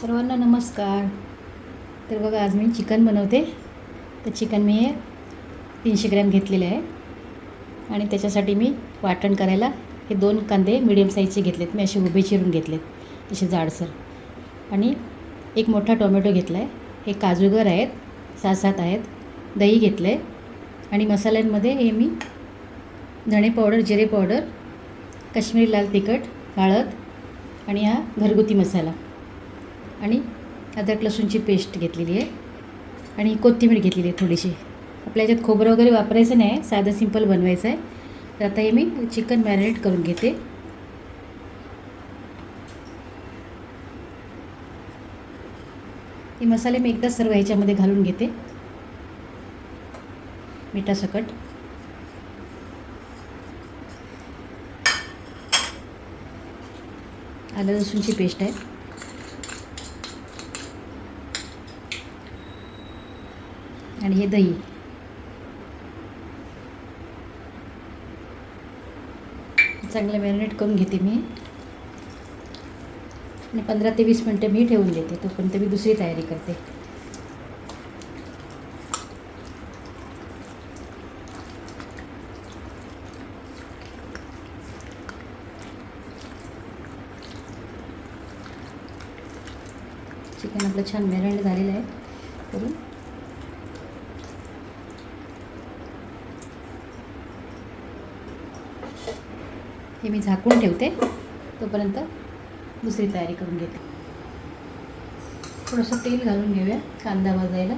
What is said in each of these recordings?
सर्वांना नमस्कार. तर बघा आज मी चिकन बनवते. तर चिकन मी हे तीनशे ग्रॅम घेतलेले आहे. आणि त्याच्यासाठी मी वाटण करायला हे दोन कांदे मिडियम साईजचे घेतलेत. मी असे उभे चिरून घेतलेत असे जाडसर. आणि एक मोठा टोमॅटो घेतला आहे हे काजूगर आहेत सात सात आहेत दही घेतलं आहे आणि मसाल्यांमध्ये हे मी धणे पावडर जिरे पावडर काश्मीरी लाल तिखट हळद आणि हा घरगुती मसाला. आणि अद्रक लसूणची पेस्ट घेतलेली आहे. आणि कोथिंबीर घेतलेली आहे थोडीशी. आपल्या याच्यात खोबरं वगैरे वापरायचं नाही आहे साधं सिंपल बनवायचं आहे. तर आता हे मी चिकन मॅरिनेट करून घेते. हे मसाले मी एकदा सर्व ह्याच्यामध्ये घालून घेते. मिठासकट. आलं लसूणची पेस्ट आहे. आणि हे दही. चांगलं मॅरिनेट करून घेते मी. आणि पंधरा ते वीस मिनटं मी ठेवून देते तोपर्यंत मी दुसरी तयारी करते. चिकन आपलं छान मॅरिनेट झालेलं आहे. करून हे मी झाकून ठेवते. तोपर्यंत दुसरी तयारी करून घेते. थोडंसं तेल घालून घेऊया कांदा भाजायला.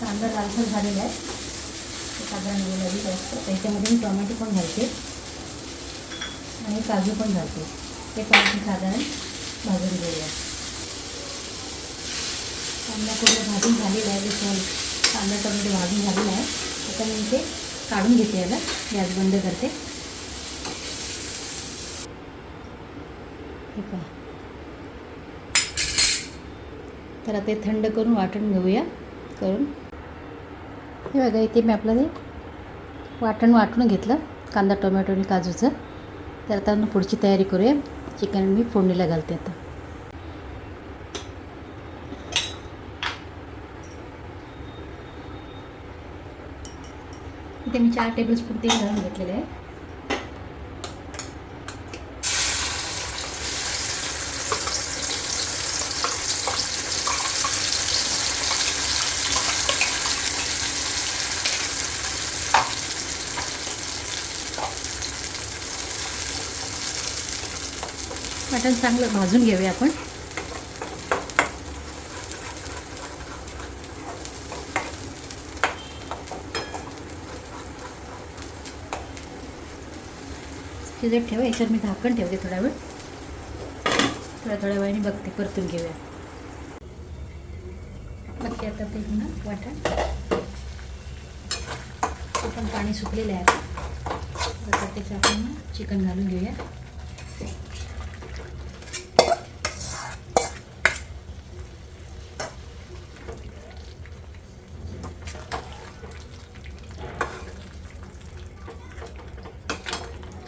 कांदा लालसर झालेला आहे. साधारण गुलाबी जास्त त्याच्यामध्ये मी टोमॅटो पण घालते. आणि काजू पण घालते. ते पण साधारण भाजून घेऊया. कांदा पूर्ण भाजून झालेला आहे जसं कांदा टोमॅटो भाजून झालेला आहे. आता मी इथे काढून घेते याला गॅस बंद करते. हे पहा. तर आता हे थंड करून वाटण घेऊया करून. हे बघा इथे मी आपलं ते वाटण वाटून घेतलं कांदा टोमॅटो आणि काजूचं. तर आता पुढची तयारी करूया. चिकन मी फोडणीला घालते आता. इथे मी चार टेबलस्पून तेल घालून घेतलेलं आहे. मटण चांगलं भाजून घेऊया आपण. शिजत ठेवा याच्यावर मी झाकण ठेवते थोडा वेळ. थोड्या थोड्या वेळाने बघते परतून घेऊया. बघते आता ते ना वाटण. ते पण पाणी सुकलेलं आहे आता. आता त्याचं आपण चिकन घालून घेऊया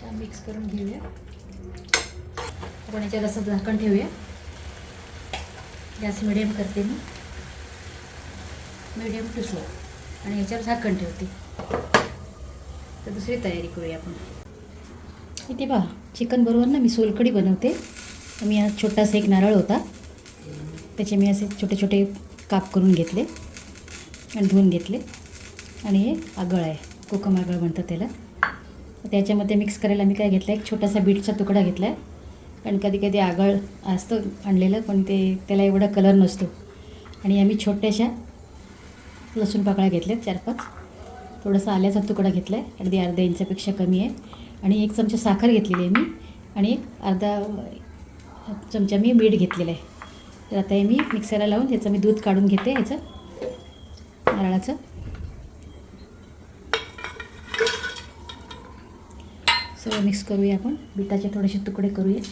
छान मिक्स करून घेऊया आपण याच्यावर असं झाकण ठेवूया. गॅस मिडियम करते मी. मिडियम टू स्लो आणि याच्यावर झाकण ठेवते. तर दुसरी तयारी करूया आपण. इथे पहा चिकन बरोबर ना मी सोलकडी बनवते. तर मी आज छोटासा एक नारळ होता. त्याचे मी असे छोटे छोटे काप करून घेतले. आणि धुवून घेतले. आणि हे आगळ आहे. कोकम आगळ म्हणतात त्याला. त्याच्यामध्ये मिक्स करायला मी काय घेतलं एक छोटासा बीटचा तुकडा घेतला आहे कारण कधी कधी आगळ असतं आणलेलं पण ते त्याला एवढा कलर नसतो. आणि आम्ही छोट्याशा लसूण पाकळ्या घेतल्या चार पाच. थोडासा आल्याचा तुकडा घेतला आहे अगदी अर्ध्या इंचापेक्षा कमी आहे. आणि एक चमचा साखर घेतलेली आहे मी. आणि एक अर्धा चमचा मी मीठ घेतलेलं आहे. तर आता हे मी मिक्सरला लावून त्याचं मी दूध काढून घेते ह्याचं नारळाचं. सर्व मिक्स करूया आपण. बिटाचे थोडेसे तुकडे करूया.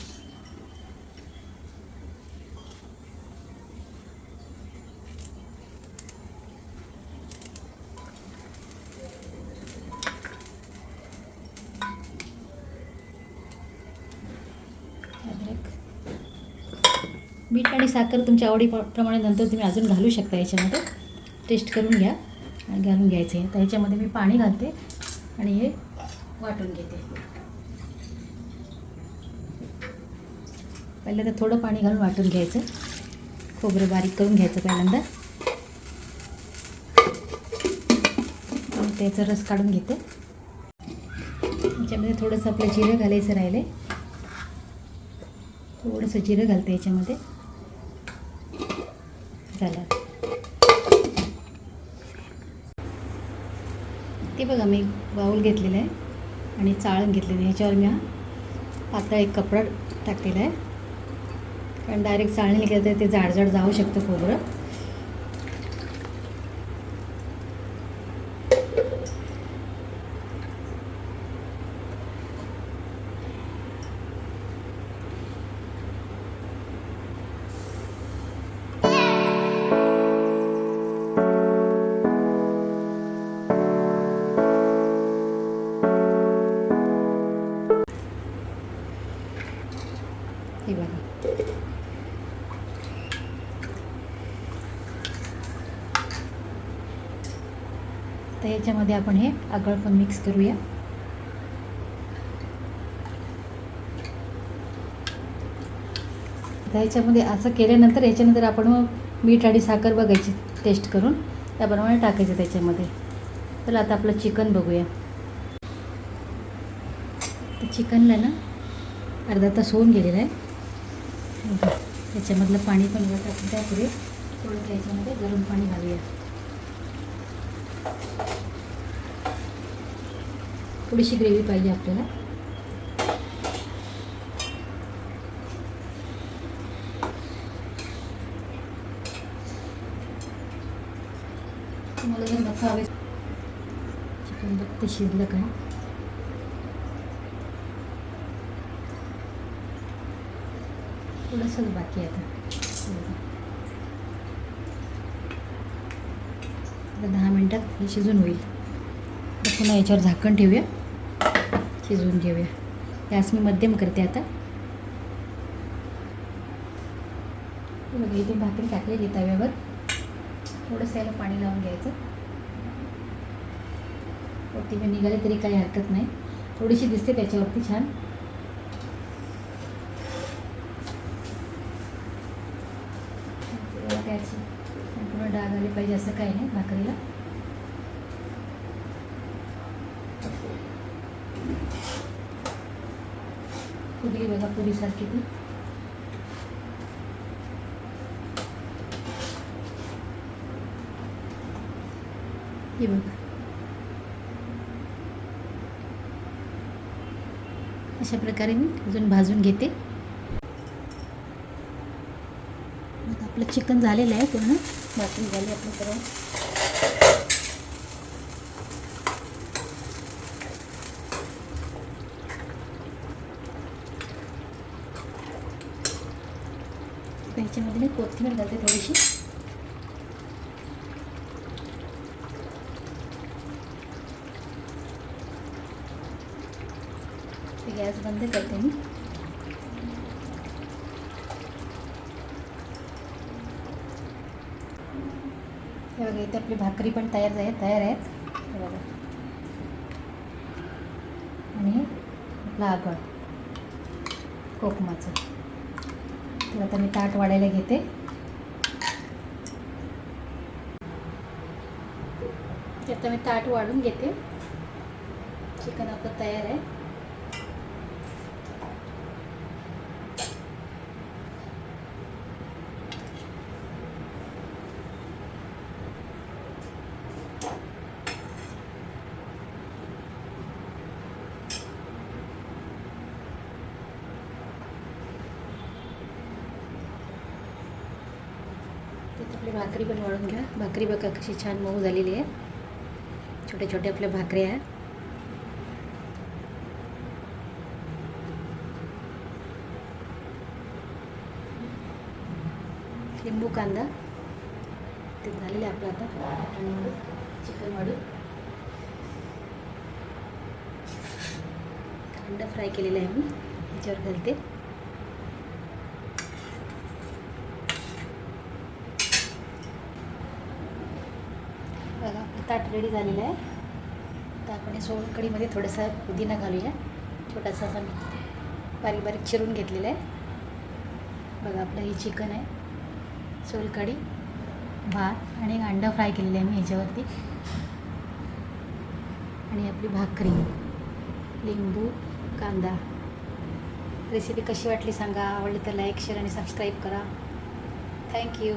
मीठ आणि साखर तुमच्या आवडीप्रमाणे नंतर तुम्ही अजून घालू शकता याच्यामध्ये. टेस्ट करून घ्या आणि घालून घ्यायचे तर ह्याच्यामध्ये मी पाणी घालते आणि हे वाटून घेते. पहिल्यांदा थोडं पाणी घालून वाटून घ्यायचं. खोबरं बारीक करून घ्यायचं पहिल्यांदा. त्याचा रस काढून घेते. याच्यामध्ये थोडंसं आपलं जिरं घालायचं राहिलं थोडंसं जिरं घालते याच्यामध्ये. झालं. ते बघा मी बाऊल घेतलेलं आहे आणि चाळण घेतलेलं आहे. ह्याच्यावर मी हा पातळ एक कपडा टाकलेला आहे. कारण डायरेक्ट चाळणी केलं तर ते जाडजाड जाऊ शकतं खोबरं. हे बघा. तर याच्यामध्ये आपण हे आगळ पण मिक्स करूया. तर याच्यामध्ये असं केल्यानंतर याच्यानंतर आपण मग मीठ आणि साखर बघायची टेस्ट करून त्याप्रमाणे टाकायचं त्याच्यामध्ये. तर आता आपलं चिकन बघूया. तर चिकनला ना अर्धा तास होऊन गेलेला आहे. त्याच्यामधलं पाणी पण बघा टाकून त्यापुढे थोडं त्याच्यामध्ये गरम पाणी घालूया. थोडीशी ग्रेव्ही पाहिजे आपल्याला. तुम्हाला जर नका हवे चिकन बघते शिजलं काय थोडंसंच बाकी आता. दहा मिनटात हे शिजून होईल. तर पुन्हा याच्यावर झाकण ठेवूया. शिजवून घेऊया गॅस मी मध्यम करते आता. बघा इथे भाकरी टाकलेली तव्यावर. थोडंसं याला पाणी लावून घ्यायचं. वरती मी निघाले तरी काही हरकत नाही. थोडीशी दिसते त्याच्यावरती छान त्याला काय असं संपूर्ण डाग आले पाहिजे असं काही नाही भाकरीला. पुरी बघा पुरीसारखी ती. हे बघा. अशा प्रकारे मी अजून भाजून घेते आता आपलं चिकन झालेलं आहे पूर्ण. बाकी झाले आपलं सर्व त्याच्यामध्ये मी कोथिंबीर घालते थोडीशी. ते गॅस बंद करते मी. बघा इथे आपली भाकरी पण तयार आहे तयार आहेत. बघा. आणि लागड कोकमाचं. तर आता मी ताट वाढायला घेते. आता मी ताट वाढून घेते. चिकन आपलं तयार आहे तिथे आपली भाकरी पण वाळून घ्या. भाकरी बघा कशी छान मऊ झालेली आहे. छोट्या छोट्या आपल्या भाकऱ्या. आहे लिंबू कांदा. ते झालेले आपलं आता. चिकन वाढू कांदा फ्राय केलेला आहे मी. ह्याच्यावर घालते. ताट रेडी झालेलं आहे. तर आपण या सोलकढीमध्ये थोडासा पुदिना घालूया. छोटासा असा मी बारीक बारीक चिरून घेतलेला आहे. बघा आपलं हे चिकन आहे. सोलकढी भात आणि एक अंडा फ्राय केलेलं आहे मी ह्याच्यावरती. आणि आपली भाकरी लिंबू कांदा. रेसिपी कशी वाटली सांगा. आवडली तर लाईक शेअर आणि सबस्क्राईब करा. Thank you